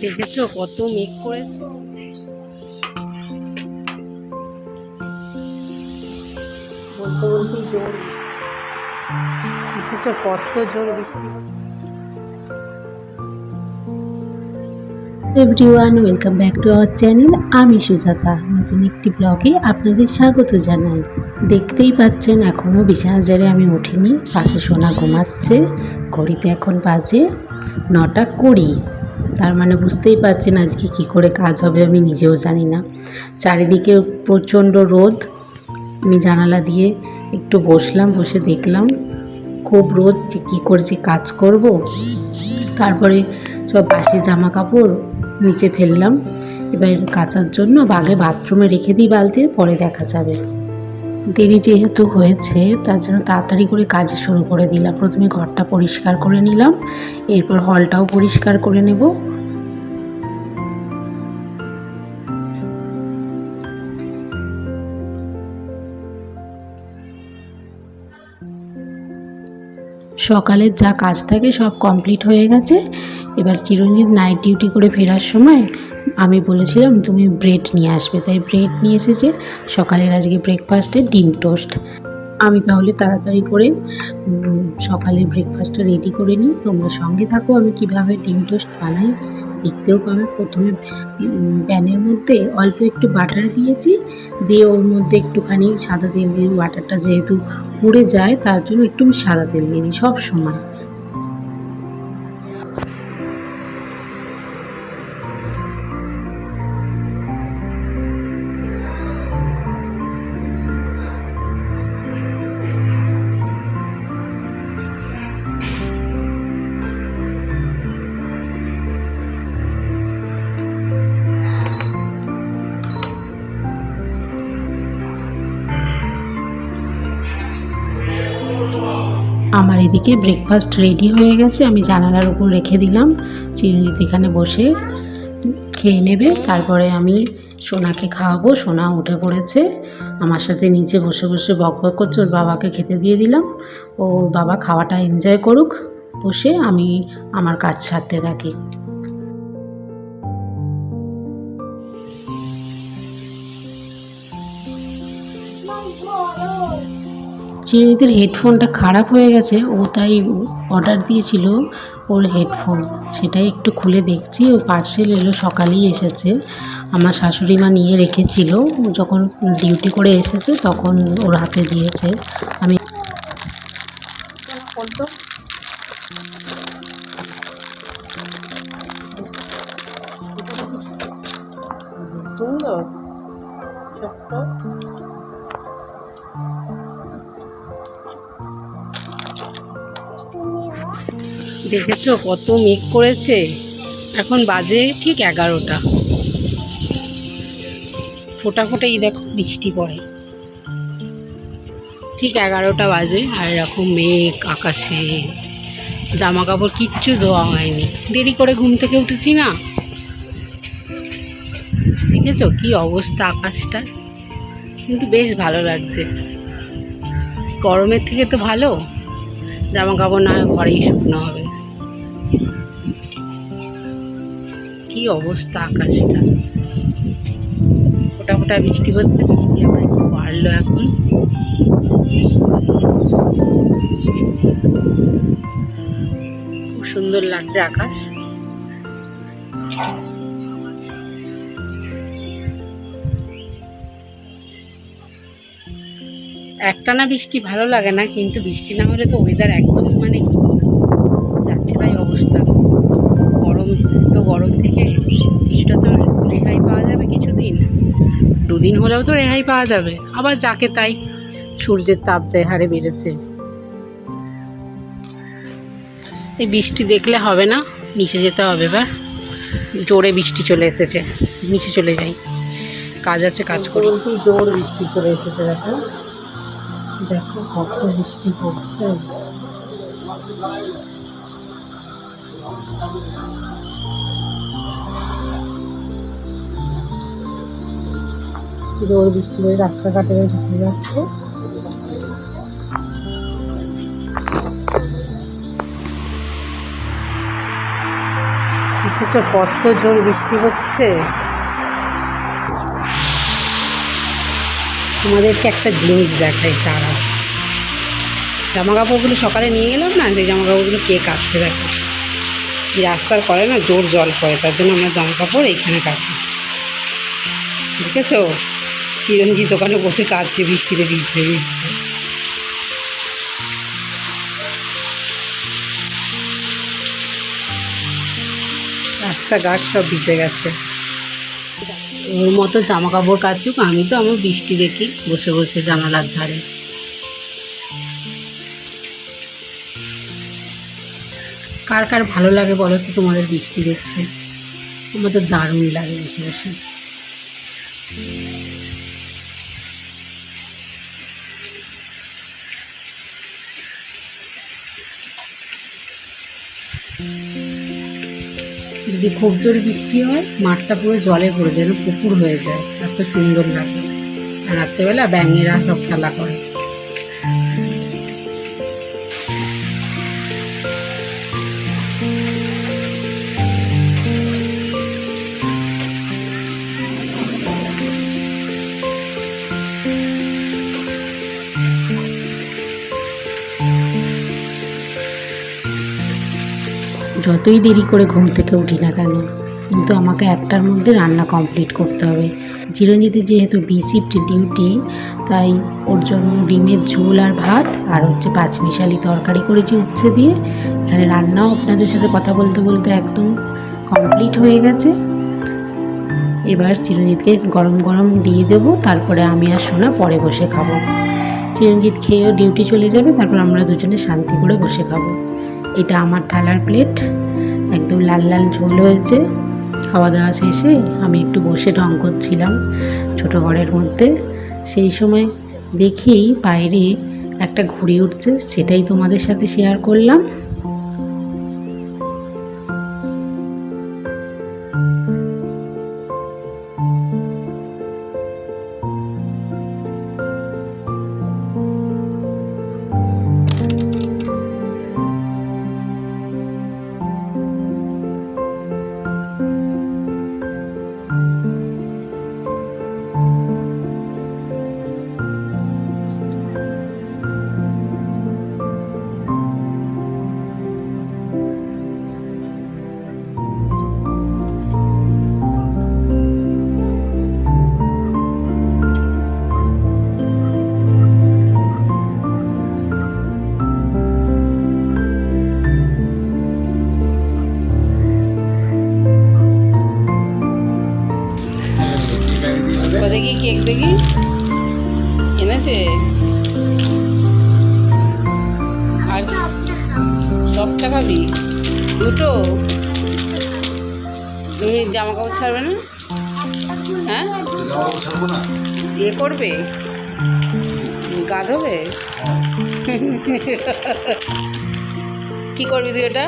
দেখেছ কত মেঘ করেছে? জোর। জোর everyone welcome back to our channel আমি সুজাতা। নতুন একটি ব্লগে আপনাদের স্বাগত জানাই। দেখতেই পাচ্ছেন এখনও বিছানাজারে আমি উঠিনি। পাশে সোনা ঘুমাচ্ছে। ঘড়িতে এখন বাজে নটা কুড়ি। তার মানে বুঝতেই পারছেন আজকে কি করে কাজ হবে আমি নিজেও জানি না। চারিদিকে প্রচণ্ড রোদ। আমি জানালা দিয়ে একটু বসলাম, বসে দেখলাম খুব রোদ যে কী করে যে কাজ করব। তারপরে সব বাসি জামা কাপড় নিচে ফেললাম। এবার কাচার জন্য বাগে বাথরুমে রেখে দিই বালতি পরে দেখা যাবে। দেরি যেহেতু হয়েছে, তার জন্য তাড়াতাড়ি করে কাজ শুরু করে দিলাম। প্রথমে ঘরটা পরিষ্কার করে নিলাম, এরপর হলটাও পরিষ্কার করে নেব। সকালের যা কাজ থাকে সব কমপ্লিট হয়ে গেছে। এবার চিরঞ্জিত নাইট ডিউটি করে ফেরার সময় আমি বলেছিলাম তুমি ব্রেড নিয়ে আসবে, তাই ব্রেড নিয়ে এসেছে সকালের আজকে ব্রেকফাস্টে ডিম টোস্ট। আমি তাহলে তাড়াতাড়ি করে সকালের ব্রেকফাস্টটা রেডি করে নিই। তোমরা সঙ্গে থাকো, আমি কীভাবে ডিম টোস্ট বানাই দেখতেও পাবে। প্রথমে প্যানের মধ্যে অল্প একটু বাটার দিয়েছি, দিয়ে ওর মধ্যে একটুখানি সাদা তেল দিয়ে বাটারটা যেহেতু পুড়ে যায়, তার জন্য একটু সাদা তেল দিয়ে দিই সব সময়। আমার এদিকে ব্রেকফাস্ট রেডি হয়ে গেছে, আমি জানালার উপর রেখে দিলাম চিরঞ্জিত এখানে বসে খেয়ে নেবে, তারপরে আমি সোনাকে খাওয়াবো, সোনা উঠে পড়েছে, আমার সাথে নিচে বসে বসে বক বক করছে, ওর বাবাকে খেতে দিয়ে দিলাম ওর বাবা খাওয়াটা এনজয় করুক, বসে আমি আমার কাজ সারতে থাকি। চিরঞ্জিতের হেডফোনটা খারাপ হয়ে গেছে, ও তাই অর্ডার দিয়েছিল ওর হেডফোন। সেটাই একটু খুলে দেখছি, ও পার্সেল এলো, সকালেই এসেছে। আমার শাশুড়ি মা নিয়ে রেখেছিল, যখন ডিউটি করে এসেছে তখন ওর হাতে দিয়েছে। আমি সুন্দর, ছোট্ট। দেখেছ কত মেঘ করেছে? এখন বাজে ঠিক এগারোটা। ফোটা ফোটাই দেখো বৃষ্টি পড়ে। ঠিক এগারোটা বাজে আর এরকম মেঘ আকাশে। জামা কাপড় কিচ্ছু ধোয়া হয়নি। দেরি করে ঘুম থেকে উঠেছি না? দেখেছ কি অবস্থা আকাশটা? কিন্তু বেশ ভালো লাগছে। গরমের থেকে তো ভালো। জামা কাপড় না ঘরেই শুকনো হবে। কি অবস্থা আকাশটা? ফোটা ফোটা বৃষ্টি হচ্ছে, বৃষ্টি আবার একটু বাড়লো এখন। খুব সুন্দর লাগছে আকাশ। একটানা বৃষ্টি ভালো লাগে না, কিন্তু বৃষ্টি না হলে তো ওয়েদার একদম মানে কি দুদিন হলেও তো রেহাই পাওয়া যাবে। আবার যাকে তাই সূর্যের তাপ যায় হারে বেড়েছে। এই বৃষ্টি দেখলে হবে না নিচে যেতে হবে এবার। জোরে বৃষ্টি চলে এসেছে নিচে চলে যাই। কাজ আছে, কাজ করি। জোর বৃষ্টি চলে এসেছে, দেখো। দেখো কত বৃষ্টি পড়ছে। জোর বৃষ্টি করে রাস্তাঘাটে ভেসে যাচ্ছে কত জোর বৃষ্টি হচ্ছে। তোমাদেরকে একটা জিনিস দেখাই তারা জামা কাপড়গুলো সকালে নিয়ে গেলাম না? সেই জামা কাপড়গুলো কে কাটছে, দেখো। রাস্তার করে না জোর জল পড়ে, তার জন্য আমরা জামা কাপড় এইখানে কাছি। দেখেছ? চিরঞ্জিত দোকানে বসে কাটছে বৃষ্টিতে ভিজতে ভিজতে? রাস্তাঘাট সব ভিজে গেছে। ওর মতো জামা কাপড় কাচুক, আমি তো আমার বৃষ্টি দেখি, বসে বসে জানালার ধারে। কার কার ভালো লাগে বলো তো তোমাদের বৃষ্টি দেখতে? আমার তো দারুণ লাগে বসে বসে। যদি খুব জোর বৃষ্টি হয়, মাঠটা পুরো জলে পড়ে যায় পুকুর হয়ে যায়। এত সুন্দর লাগে। রাত্রেবেলা ব্যাঙেরা সব খেলা করে। যতই দেরি করে ঘুম থেকে উঠি না কেন, কিন্তু আমাকে একটার মধ্যে রান্না কমপ্লিট করতে হবে। চিরঞ্জিতের যেহেতু বি ডিউটি তাই ওর জন্য ডিমের ঝোল আর ভাত, আর হচ্ছে পাঁচমিশালি তরকারি করেছি উচ্ছে দিয়ে। এখানে রান্নাও আপনাদের সাথে কথা বলতে বলতে একদম কমপ্লিট হয়ে গেছে। এবার চিরঞ্জিতকে গরম গরম দিয়ে দেব, তারপরে আমি আর সোনা পরে বসে খাব। চিরঞ্জিত খেয়েও ডিউটি চলে যাবে, তারপর আমরা দুজনে শান্তি করে বসে খাব। এটা আমার থালার প্লেট। একদম লাল লাল ঝোল হয়েছে। খাওয়া দাওয়া শেষে আমি একটু বসে রং করছিলাম ছোট ঘরের মধ্যে। সেই সময় দেখি বাইরে একটা ঘুড়ি উঠছে, সেটাই তোমাদের সাথে শেয়ার করলাম। খাবি দুটো? তুমি জামা কাপড় ছাড়বে না? হ্যাঁ? এ করবে গাধবে? কি করবি তুই এটা